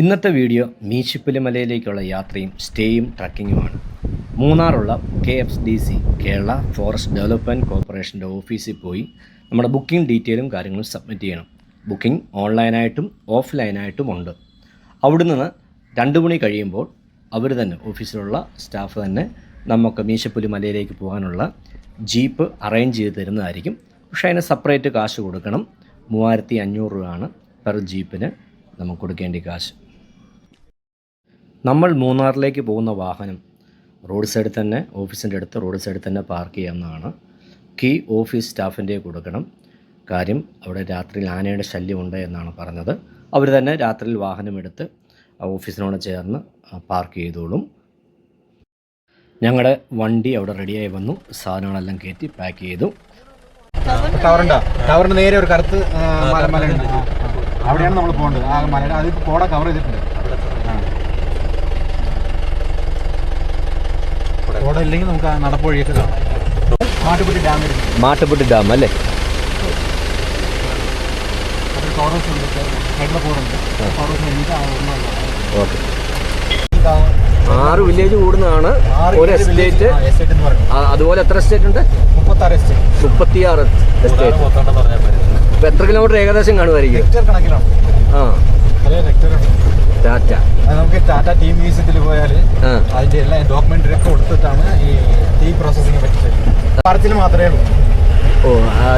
ഇന്നത്തെ വീഡിയോ മീശിപ്പുലി മലയിലേക്കുള്ള യാത്രയും സ്റ്റേയും ട്രക്കിങ്ങുമാണ്. മൂന്നാറുള്ള K F D C Kerala forest development കോർപ്പറേഷന്റെ ഓഫീസിൽ പോയി നമ്മുടെ ബുക്കിംഗ് ഡീറ്റെയിലും കാര്യങ്ങളും സബ്മിറ്റ് ചെയ്യണം. ബുക്കിംഗ് ഓൺലൈനായിട്ടും ഓഫ്ലൈനായിട്ടും ഉണ്ട്. അവിടെ നിന്ന് രണ്ട് മണി കഴിയുമ്പോൾ അവർ തന്നെ ഓഫീസിലുള്ള സ്റ്റാഫ് തന്നെ നമുക്ക് മീശപ്പുലി മലയിലേക്ക് പോകാനുള്ള ജീപ്പ് അറേഞ്ച് ചെയ്ത് തരുന്നതായിരിക്കും. പക്ഷേ അതിന് സെപ്പറേറ്റ് കാശ് കൊടുക്കണം. മൂവായിരത്തി അഞ്ഞൂറ് രൂപയാണ് പെർ ജീപ്പിന് നമുക്ക് കൊടുക്കേണ്ടി കാശ്. നമ്മൾ മൂന്നാറിലേക്ക് പോകുന്ന വാഹനം റോഡ് സൈഡിൽ തന്നെ ഓഫീസിന്റെ അടുത്ത് റോഡ് സൈഡിൽ തന്നെ പാർക്ക് ചെയ്യാവുന്നതാണ്. കീ ഓഫീസ് സ്റ്റാഫിന്റെ കൊടുക്കണം. കാര്യം അവിടെ രാത്രിയിൽ ആനയുടെ ശല്യമുണ്ട് എന്നാണ് പറഞ്ഞത്. അവർ തന്നെ രാത്രിയിൽ വാഹനമെടുത്ത് ഓഫീസിനോട് ചേർന്ന് പാർക്ക് ചെയ്തോളും. ഞങ്ങളുടെ വണ്ടി അവിടെ റെഡിയായി വന്നു. സാധനങ്ങളെല്ലാം കയറ്റി പാക്ക് ചെയ്തു. നേരെ ഒരു കറുത്ത്. അവിടെയാണ് നമ്മൾ പോകേണ്ടത്. ആ മലയുടെ അതിപ്പോൾ കോട കവർ ചെയ്തിട്ടുണ്ട് ആ. കോട ഇല്ലെങ്കിൽ നമുക്ക് ആ നടപ്പുവഴിയൊക്കെ കാണാം. മാട്ടുപുട്ടി ഡാം മാട്ടുപ്പെട്ടി ഡാം അല്ലേ. ഓക്കെ. ആറ് വില്ലേജ് കൂടുന്നതാണ്. ഒരു എസ്റ്റേറ്റ് അതുപോലെ എത്ര എസ്റ്റേറ്റ് ഉണ്ട്? മുപ്പത്തിയാറ് എസ്റ്റേറ്റ് ഇപ്പൊ എത്ര കിലോമീറ്റർ ഏകദേശം കാണുമായിരിക്കും? ആ. ടാറ്റ. നമുക്ക് ടാറ്റ ടീം മ്യൂസിയത്തിൽ പോയാൽ അതിന്റെ എല്ലാ ഡോക്യുമെന്ററി ഒക്കെ കൊടുത്തിട്ടാണ് ഈ ടീ പ്രോസസ്സിംഗ് പറ്റിയത് പറച്ചിൽ മാത്രമേ ഉള്ളൂ. ഓ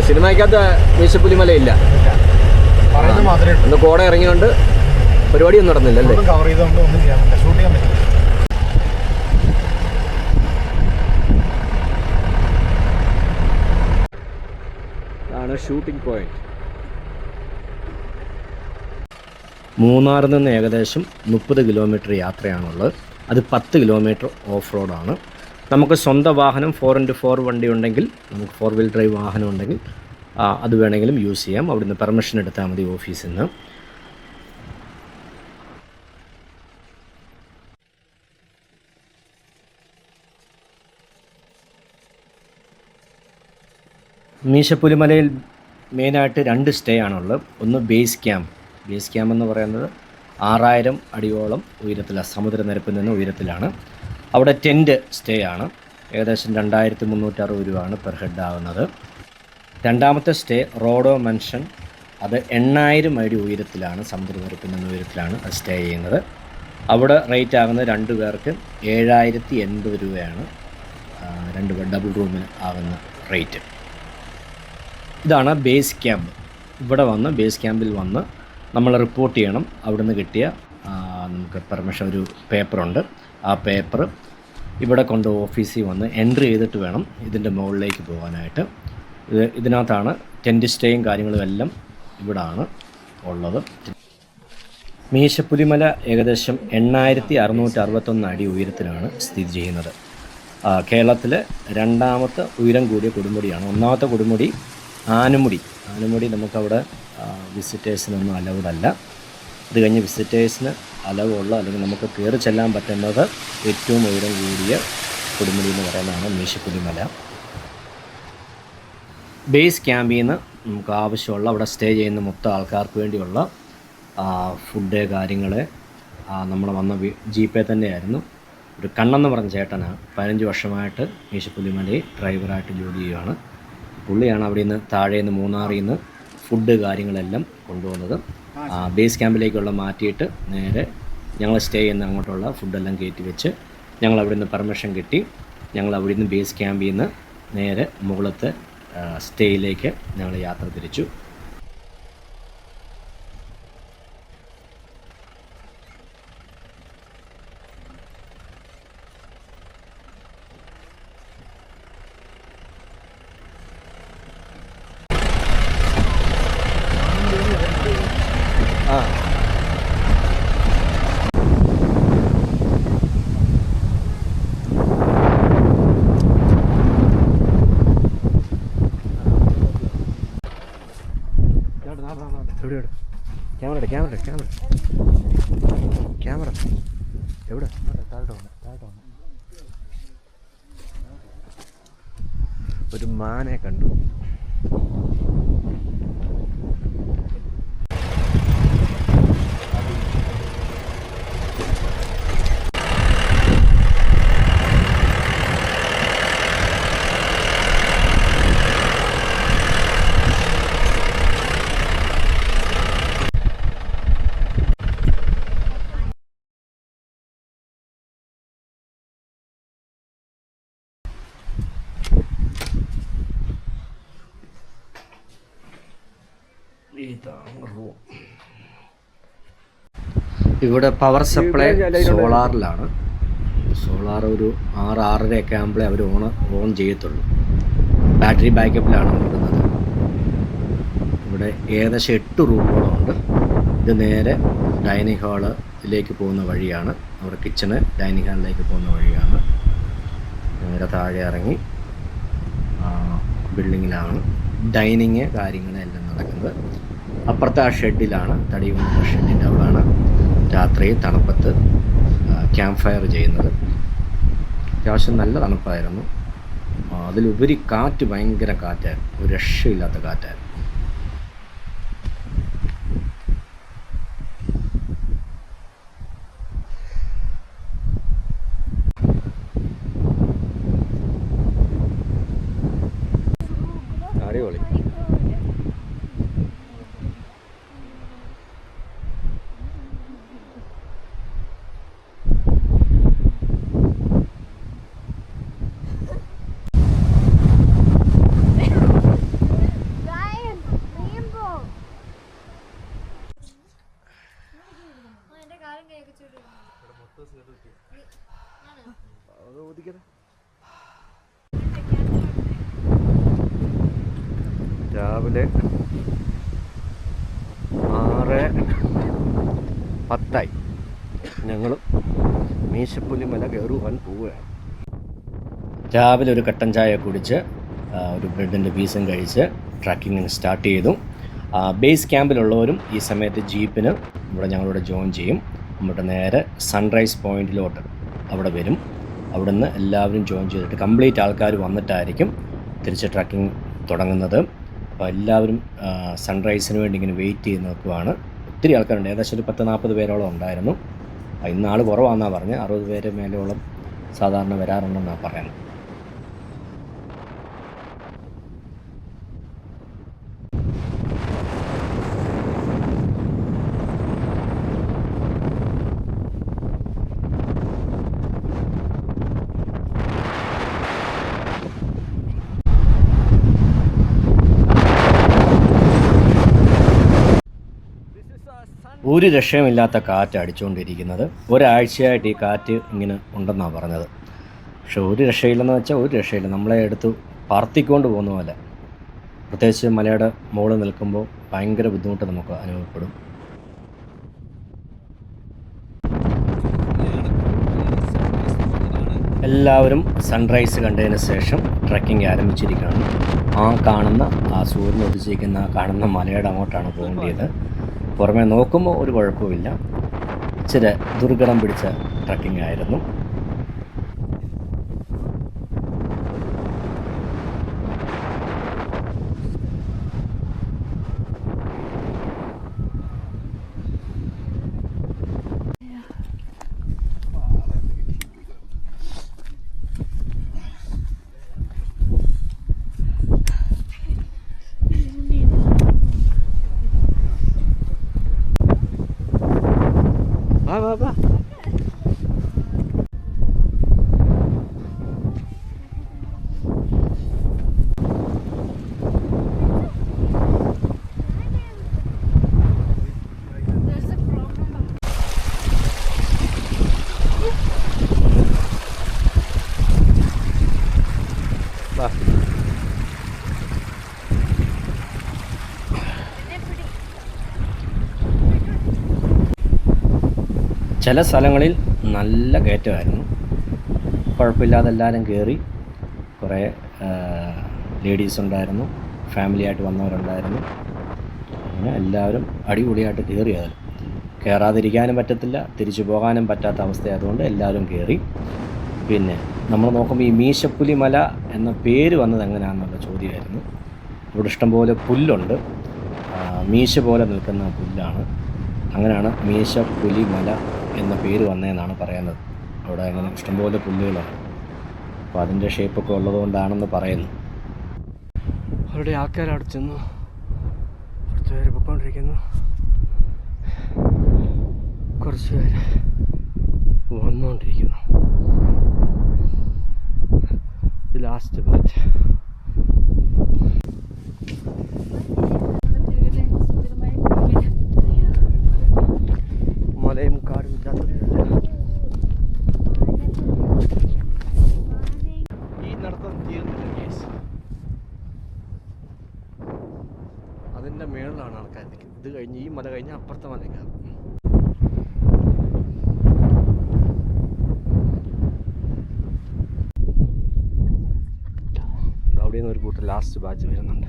സിനിമയ്ക്കകത്ത് മീശപ്പുലിമല ഇല്ല. പറയുന്നത് മാത്രമേ ഉള്ളൂ. കോട ഇറങ്ങിയോണ്ട് പരിപാടിയൊന്നും നടന്നില്ല അല്ലേ? കവർ ചെയ്തുകൊണ്ട് ഒന്നും ചെയ്യാൻ പറ്റില്ല. ഷൂട്ട് ചെയ്യാൻ പറ്റില്ല. ആണ് ഷൂട്ടിംഗ് പോയിന്റ് മൂന്നാറിൽ നിന്ന് ഏകദേശം മുപ്പത് കിലോമീറ്റർ യാത്രയാണുള്ളത്. അത് പത്ത് കിലോമീറ്റർ ഓഫ് റോഡാണ്. നമുക്ക് സ്വന്തം വാഹനം ഫോർ ഇന്റു ഫോർ വണ്ടി ഉണ്ടെങ്കിൽ നമുക്ക് ഫോർ വീൽ ഡ്രൈവ് വാഹനം ഉണ്ടെങ്കിൽ അത് വേണമെങ്കിലും യൂസ് ചെയ്യാം. അവിടുന്ന് പെർമിഷൻ എടുത്താൽ മതി ഓഫീസിൽ നിന്ന് മീശപ്പുലിമലയിൽ മെയിനായിട്ട് രണ്ട് സ്റ്റേ ആണുള്ളത്. ഒന്ന് ബേസ് ക്യാമ്പ് ബേസ് ക്യാമ്പ് എന്ന് പറയുന്നത് ആറായിരം അടിയോളം ഉയരത്തിലാണ് സമുദ്രനിരപ്പിൽ നിന്ന് ഉയരത്തിലാണ്. അവിടെ ടെന്റ് സ്റ്റേ ആണ്. ഏകദേശം രണ്ടായിരത്തി മുന്നൂറ്ററുപത് രൂപയാണ് പെർ ഹെഡ് ആകുന്നത് രണ്ടാമത്തെ സ്റ്റേ റോഡോ മെൻഷൻ അത് എണ്ണായിരം അടി ഉയരത്തിലാണ് സമുദ്രനിരപ്പിൽ നിന്ന് ഉയരത്തിലാണ് അത് സ്റ്റേ ചെയ്യുന്നത്. അവിടെ റേറ്റ് ആകുന്നത് രണ്ട് പേർക്ക് ഏഴായിരത്തി എൺപത് രൂപയാണ് രണ്ട് ഡബിൾ റൂമിന് ആകുന്ന റേറ്റ്. ഇതാണ് ബേസ് ക്യാമ്പ്. ഇവിടെ വന്ന് ബേസ് ക്യാമ്പിൽ വന്ന് നമ്മൾ റിപ്പോർട്ട് ചെയ്യണം. അവിടുന്ന് കിട്ടിയ നമുക്ക് പെർമിഷൻ ഒരു പേപ്പറുണ്ട് ആ പേപ്പർ ഇവിടെ കൊണ്ട് ഓഫീസിൽ വന്ന് എൻട്രി ചെയ്തിട്ട് വേണം ഇതിന്റെ മുകളിലേക്ക് പോകാനായിട്ട്. ഇത് ഇതിനകത്താണ് ടെന്റ് സ്റ്റേയും കാര്യങ്ങളും എല്ലാം ഇവിടാണ് ഉള്ളത്. മീശപ്പുലിമല ഏകദേശം എണ്ണായിരത്തി അറുന്നൂറ്റി അറുപത്തൊന്ന് അടി ഉയരത്തിലാണ് സ്ഥിതി ചെയ്യുന്നത്. കേരളത്തിലെ രണ്ടാമത്തെ ഉയരം കൂടിയ കൊടുമുടിയാണ്. ഒന്നാമത്തെ കൊടുമുടി ആനമുടി. ആനമുടി നമുക്കവിടെ വിസിറ്റേഴ്സിനൊന്നും അലൗഡ് അല്ല. ഇത് കഴിഞ്ഞ് വിസിറ്റേഴ്സിന് അലവുള്ള അല്ലെങ്കിൽ നമുക്ക് കയറി ചെല്ലാൻ പറ്റുന്നത് ഏറ്റവും ഉയരം കൂടിയ കൊടുമുടി എന്ന് പറയുന്നതാണ് മീശപ്പുലിമല ബേസ് ക്യാമ്പിൽ നിന്ന് നമുക്ക് ആവശ്യമുള്ള അവിടെ സ്റ്റേ ചെയ്യുന്ന മൊത്തം ആൾക്കാർക്ക് വേണ്ടിയുള്ള ഫുഡ് കാര്യങ്ങൾ നമ്മൾ വന്ന ജീപ്പേ തന്നെയായിരുന്നു. ഒരു കണ്ണെന്ന് പറഞ്ഞ ചേട്ടനാണ്. പതിനഞ്ച് വർഷമായിട്ട് മീശപ്പുലിമലയിൽ ഡ്രൈവറായിട്ട് ജോലി ചെയ്യുകയാണ് പുള്ളിയാണ് അവിടെ നിന്ന് താഴെ നിന്ന് മൂന്നാറിൽ നിന്ന് ഫുഡ് കാര്യങ്ങളെല്ലാം കൊണ്ടുവന്നത്. ബേസ് ക്യാമ്പിലേക്കുള്ള മാറ്റിയിട്ട് നേരെ ഞങ്ങൾ സ്റ്റേ ചെയ്യുന്ന അങ്ങോട്ടുള്ള ഫുഡെല്ലാം കയറ്റി വെച്ച് ഞങ്ങൾ അവിടെ നിന്ന് പെർമിഷൻ കിട്ടി. ഞങ്ങൾ അവിടെ നിന്ന് ബേസ് ക്യാമ്പിൽ നിന്ന് നേരെ മുകളത്തെ സ്റ്റേയിലേക്ക് ഞങ്ങൾ യാത്ര തിരിച്ചു ആ എവിടെ എവിടെ ക്യാമറ ക്യാമറ ക്യാമറ ക്യാമറ എവിടെ ഒരു മാനെ കണ്ടു. ഇവിടെ പവർ സപ്ലൈ സോളാറിലാണ് സോളാർ ഒരു ആറ് ആറരയൊക്കെ ആകുമ്പോഴേ അവർ ഓൺ ഓൺ ചെയ്യത്തുള്ളൂ. ബാറ്ററി ബാക്കപ്പിലാണ് കൊടുക്കുന്നത്. ഇവിടെ ഏകദേശം എട്ട് റൂമുകളുണ്ട്. ഇത് നേരെ ഡൈനിങ് ഹാളിലേക്ക് പോകുന്ന വഴിയാണ്. അവിടെ കിച്ചണ് ഡൈനിങ് ഹാളിലേക്ക് പോകുന്ന വഴിയാണ്. നേരെ താഴെ ഇറങ്ങി ബിൽഡിങ്ങിലാണ് ഡൈനിങ് കാര്യങ്ങളെല്ലാം നടക്കുന്നത്. അപ്പുറത്തെ ആ ഷെഡിലാണ് തടി ഷെഡിന്റെ അവിടെയാണ് രാത്രി തണുപ്പത്ത് ക്യാമ്പ് ഫയർ ചെയ്യുന്നത്. അത്യാവശ്യം നല്ല തണുപ്പായിരുന്നു. അതിലുപരി കാറ്റ് ഭയങ്കര കാറ്റായിരുന്നു. ഒരു രക്ഷയില്ലാത്ത കാറ്റായിരുന്നു. രാവിലെ ആറ് പത്തായി. ഞങ്ങൾ മീശപ്പുലിമല കയറുവാൻ പോവുകയാണ്. രാവിലെ ഒരു കട്ടൻ ചായ കുടിച്ച് ഒരു ബ്രെഡിന്റെ പീസും കഴിച്ച് ട്രക്കിങ്ങിന് സ്റ്റാർട്ട് ചെയ്തു. ബേസ് ക്യാമ്പിലുള്ളവരും ഈ സമയത്ത് ജീപ്പിന് ഇവിടെ ഞങ്ങളോട് ജോയിൻ ചെയ്യും. നമ്മുടെ നേരെ സൺറൈസ് പോയിന്റിലോട്ട് അവിടെ വരും. അവിടുന്ന് എല്ലാവരും ജോയിൻ ചെയ്തിട്ട് കംപ്ലീറ്റ് ആൾക്കാർ വന്നിട്ടായിരിക്കും തിരിച്ച് ട്രക്കിംഗ് തുടങ്ങുന്നത്. അപ്പോൾ എല്ലാവരും സൺറൈസിന് വേണ്ടി ഇങ്ങനെ വെയിറ്റ് ചെയ്ത് നോക്കുവാണ് ഒത്തിരി ആൾക്കാരുണ്ട്. ഏകദേശം ഒരു പത്ത് നാൽപ്പത് പേരോളം ഉണ്ടായിരുന്നു. ഇന്നാൾ കുറവാണെന്നാണ് പറഞ്ഞത് അറുപത് പേര് മേലോളം സാധാരണ വരാറുണ്ടെന്നാണ് പറയുന്നത്. ഒരു രക്ഷയുമില്ലാത്ത കാറ്റ് അടിച്ചുകൊണ്ടിരിക്കുന്നത്. ഒരാഴ്ചയായിട്ട് ഈ കാറ്റ് ഇങ്ങനെ ഉണ്ടെന്നാണ് പറഞ്ഞത്. പക്ഷെ ഒരു രക്ഷയില്ലെന്ന് വെച്ചാൽ ഒരു രക്ഷയില്ല. നമ്മളെ എടുത്ത് പറത്തിക്കൊണ്ട് പോകുന്ന പോലെ. പ്രത്യേകിച്ച് മലയുടെ മുകളിൽ നിൽക്കുമ്പോൾ ഭയങ്കര ബുദ്ധിമുട്ട് നമുക്ക് അനുഭവപ്പെടും. എല്ലാവരും സൺറൈസ് കണ്ടതിന് ശേഷം ട്രക്കിംഗ് ആരംഭിച്ചിരിക്കുകയാണ്. ആ കാണുന്ന ആ സൂര്യൻ ഉദിച്ചിരിക്കുന്ന ആ കാണുന്ന മലയുടെ അങ്ങോട്ടാണ് പോകേണ്ടത് പുറമെ നോക്കുമ്പോൾ ഒരു കുഴപ്പമില്ല ഇച്ചിരി ദുർഘടം പിടിച്ച ട്രക്കിംഗ് ആയിരുന്നു. বাবা ചില സ്ഥലങ്ങളിൽ നല്ല കയറ്റമായിരുന്നു. കുഴപ്പമില്ലാതെ എല്ലാവരും കയറി കുറേ ലേഡീസ് ഉണ്ടായിരുന്നു ഫാമിലി ആയിട്ട് വന്നവരുണ്ടായിരുന്നു. അങ്ങനെ എല്ലാവരും അടിപൊളിയായിട്ട് കയറി അതിൽ കയറാതിരിക്കാനും പറ്റത്തില്ല തിരിച്ചു പോകാനും പറ്റാത്ത അവസ്ഥയായതുകൊണ്ട് എല്ലാവരും കയറി. പിന്നെ നമ്മൾ നോക്കുമ്പോൾ ഈ മീശപ്പുലി മല എന്ന പേര് വന്നത് എങ്ങനെയാണെന്നുള്ള ചോദ്യമായിരുന്നു. ഇവിടെ ഇഷ്ടംപോലെ പുല്ലുണ്ട്. മീശ പോലെ നിൽക്കുന്ന പുല്ലാണ്. അങ്ങനെയാണ് മീശപ്പുലി മല എന്ന പേര് വന്നതെന്നാണ് പറയുന്നത്. അവിടെ അങ്ങനെ ഇഷ്ടംപോലെ പുല്ലുകളാണ് അപ്പോൾ അതിന്റെ ഷേപ്പൊക്കെ ഉള്ളതുകൊണ്ടാണെന്ന് പറയുന്നു. അവരുടെ ആൾക്കാർ അവിടെ ചെന്നു. കുറച്ച് പേര് പൊയ്ക്കൊണ്ടിരിക്കുന്നു. കുറച്ച് പേര് വന്നുകൊണ്ടിരിക്കുന്നു ലാസ്റ്റ് ബാറ്റ് മലയും കാടും ഇല്ലാത്ത ഈ നടത്തം തീർന്നില്ല കേസ് അതിന്റെ മേളിലാണ് ആൾക്കാർ നിൽക്കുന്നത് ഇത് കഴിഞ്ഞ് ഈ മല കഴിഞ്ഞാൽ അപ്പുറത്തെ മല കയറും അവിടെ നിന്ന് ഒരു കൂട്ടം ലാസ്റ്റ് ബാച്ച് വരുന്നുണ്ട്.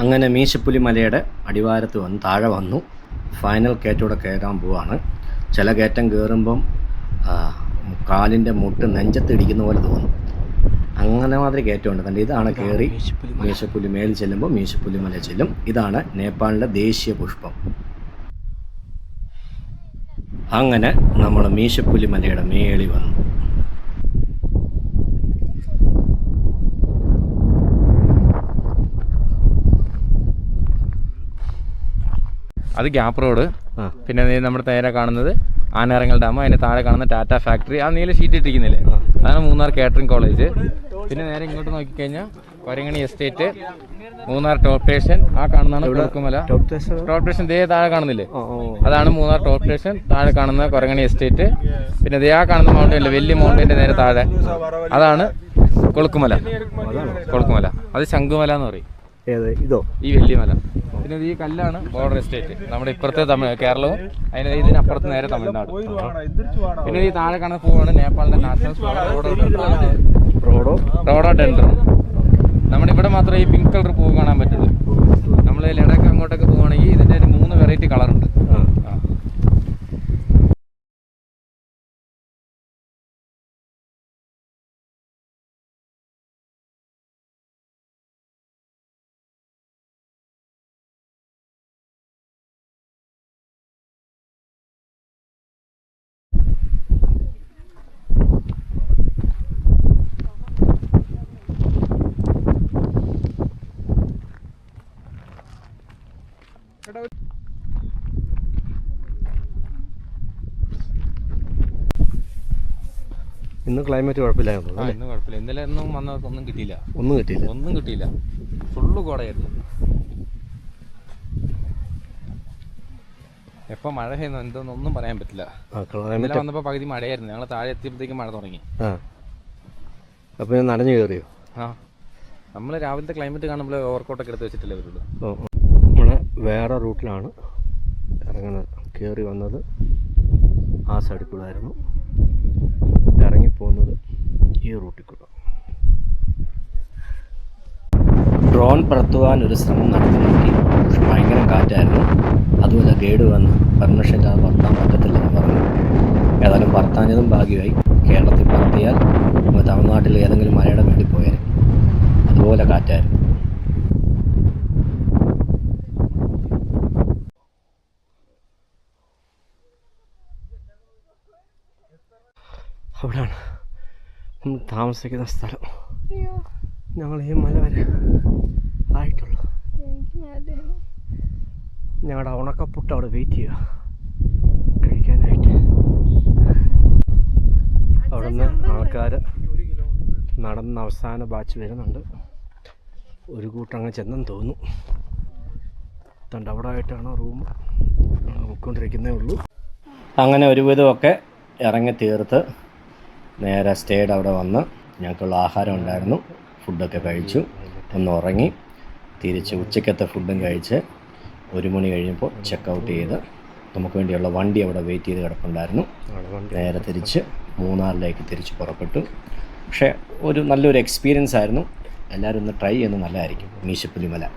അങ്ങനെ മീശപ്പുലി മലയുടെ അടിവാരത്ത് വന്ന് താഴെ വന്നു. ഫൈനൽ കയറ്റൂടെ കയറാൻ പോവാണ്. ചില കയറ്റം കയറുമ്പം കാലിന്റെ മുട്ട് നെഞ്ചത്ത് ഇടിക്കുന്ന പോലെ തോന്നും. അങ്ങനെ മാതിരി കയറ്റമുണ്ട്. കണ്ട് ഇതാണ് കയറി മീശപ്പുലി മേൽ ചെല്ലുമ്പോൾ മീശപ്പുലി മല ചെല്ലും. ഇതാണ് നേപ്പാളിന്റെ ദേശീയ പുഷ്പം. അങ്ങനെ നമ്മൾ മീശപ്പുലി മലയുടെ മേളി വന്നു. അത് ഗ്യാപ്പ് റോഡ്. പിന്നെ നമ്മുടെ നേരെ കാണുന്നത് ആനയിറങ്ങൽ ഡാം. അതിന് താഴെ കാണുന്ന ടാറ്റ ഫാക്ടറി. ആ നീല ഷീറ്റ് ഇട്ടിരിക്കുന്നില്ലേ? അതാണ് മൂന്നാർ കാറ്ററിംഗ് കോളേജ്. പിന്നെ നേരെ ഇങ്ങോട്ട് നോക്കിക്കഴിഞ്ഞാൽ Kurangani estate Munnar top station ആ കാണുന്നതാണ് കുറുക്കുമല. Top station? ദേ താഴെ കാണുന്നില്ലേ? അതാണ് മൂന്നാർ ടോപ്പ് സ്റ്റേഷൻ താഴെ കാണുന്ന കൊരങ്ങണി എസ്റ്റേറ്റ്. പിന്നെ ദേ ആ കാണുന്ന മൗണ്ടൻ അല്ലേ വലിയ മൗണ്ടന്റെ നേരെ താഴെ. അതാണ് കൊളുക്കുമല. കൊളുക്കുമല. അത് ശംഖുമല എന്ന് പറയും. ഏത്? ഇതോ? ഈ വലിയ മല. പിന്നെ ഈ കല്ലാണ് ബോർഡർ എസ്റ്റേറ്റ് നമ്മുടെ ഇപ്പുറത്തെ തമിഴ് കേരളവും അതിന് ഇതിനപ്പുറത്ത് നേരെ തമിഴ്നാട്. പിന്നെ ഈ താഴെ കാണുന്ന പൂവാണ് നേപ്പാളിന്റെ നാഷണൽ റോഡോ റോഡോ? ഡെൻഡ്രം നമ്മുടെ ഇവിടെ മാത്രമേ ഈ പിങ്ക് കളർ പൂവ് കാണാൻ പറ്റുള്ളൂ. നമ്മൾ ലഡാക്ക് അങ്ങോട്ടൊക്കെ പോവുകയാണെങ്കിൽ ഇതിന്റെ ഒരു മൂന്ന് വെറൈറ്റി കളറുണ്ട് ആ ഇന്ന് ക്ലൈമറ്റ് കുഴപ്പമില്ലായിരുന്നു. ആ ഇന്ന് കുഴപ്പമില്ല. ഇന്നലെ ഒന്നും വന്നവർക്കൊന്നും കിട്ടിയില്ല. ഒന്നും കിട്ടിയില്ല. ഒന്നും കിട്ടിയില്ല. ഫുള്ള് കോടയായിരുന്നു. എപ്പോൾ മഴ ചെയ്യുന്നു എന്തോന്നൊന്നും പറയാൻ പറ്റില്ല. ആ ഇന്നലെ ക്ലൈമറ്റ് വന്നപ്പോൾ പകുതി മഴയായിരുന്നു. ഞങ്ങൾ താഴെ എത്തിയപ്പോഴത്തേക്കും മഴ തുടങ്ങി. ആ. അപ്പോൾ ഞാൻ നനഞ്ഞു കയറിയോ? ആ. നമ്മൾ രാവിലത്തെ ക്ലൈമറ്റ് കാണുമ്പോൾ ഓവർകോട്ടൊക്കെ എടുത്ത് വെച്ചിട്ടില്ലേ വരുള്ളൂ. ഓ വേറെ റൂട്ടിലാണ് ഇറങ്ങുന്നത്. കയറി വന്നത് ആ സൈഡിൽ കൂടെ ആയിരുന്നു. ഇറങ്ങിപ്പോകുന്നത് ഈ റൂട്ടിൽ കൂടെ. ഡ്രോൺ പറത്തുവാൻ ഒരു ശ്രമം നോക്കി പക്ഷെ ഭയങ്കര കാറ്റായിരുന്നു. അതുപോലെ ഗൈഡ് വന്ന് പെർമിഷൻ ഇല്ലാതെ പറത്താൻ പറ്റത്തില്ലെന്ന് പറഞ്ഞു. ഏതായാലും പറത്താഞ്ഞതും ഭാഗ്യമായി. കേരളത്തിൽ പറത്തിയാൽ നമ്മൾ തമിഴ്നാട്ടിൽ ഏതെങ്കിലും മലയുടെ വേണ്ടി പോയാൽ അതുപോലെ കാറ്റായിരുന്നു. അവിടെയാണ് നമ്മൾ താമസിക്കുന്ന സ്ഥലം. ഞങ്ങൾ ഈ മല വരെ ആയിട്ടുള്ളൂ. ഞങ്ങളുടെ ഉണക്കപ്പുട്ട് അവിടെ വെയിറ്റ് ചെയ്യുക. കഴിക്കാനായിട്ട്. അവിടെ നിന്ന് ആൾക്കാർ നടന്ന അവസാന ബാച്ച് വരുന്നുണ്ട്. ഒരു കൂട്ടം അങ്ങ് ചെന്നെന്ന് തോന്നുന്നു. തണ്ട് അവിടെ ആയിട്ടാണ് റൂം നോക്കിക്കൊണ്ടിരിക്കുന്നേ ഉള്ളൂ. അങ്ങനെ ഒരുവിധമൊക്കെ ഇറങ്ങി തീർത്ത്. നേരെ സ്റ്റേഡ് അവിടെ വന്ന് ഞങ്ങൾക്കുള്ള ആഹാരം ഉണ്ടായിരുന്നു. ഫുഡൊക്കെ കഴിച്ചു. ഒന്ന് ഉറങ്ങി. തിരിച്ച് ഉച്ചക്കത്തെ ഫുഡും കഴിച്ച് ഒരു മണി കഴിഞ്ഞപ്പോൾ ചെക്ക് ഔട്ട് ചെയ്ത് നമുക്ക് വേണ്ടിയുള്ള വണ്ടി അവിടെ വെയിറ്റ് ചെയ്ത് കിടപ്പുണ്ടായിരുന്നു. നേരെ തിരിച്ച് മൂന്നാറിലേക്ക് തിരിച്ച് പുറപ്പെട്ടു. പക്ഷേ ഒരു നല്ലൊരു എക്സ്പീരിയൻസ് ആയിരുന്നു. എല്ലാവരും ഒന്ന് ട്രൈ ചെയ്യുന്നത് നല്ലതായിരിക്കും. മീശപ്പുലിമല.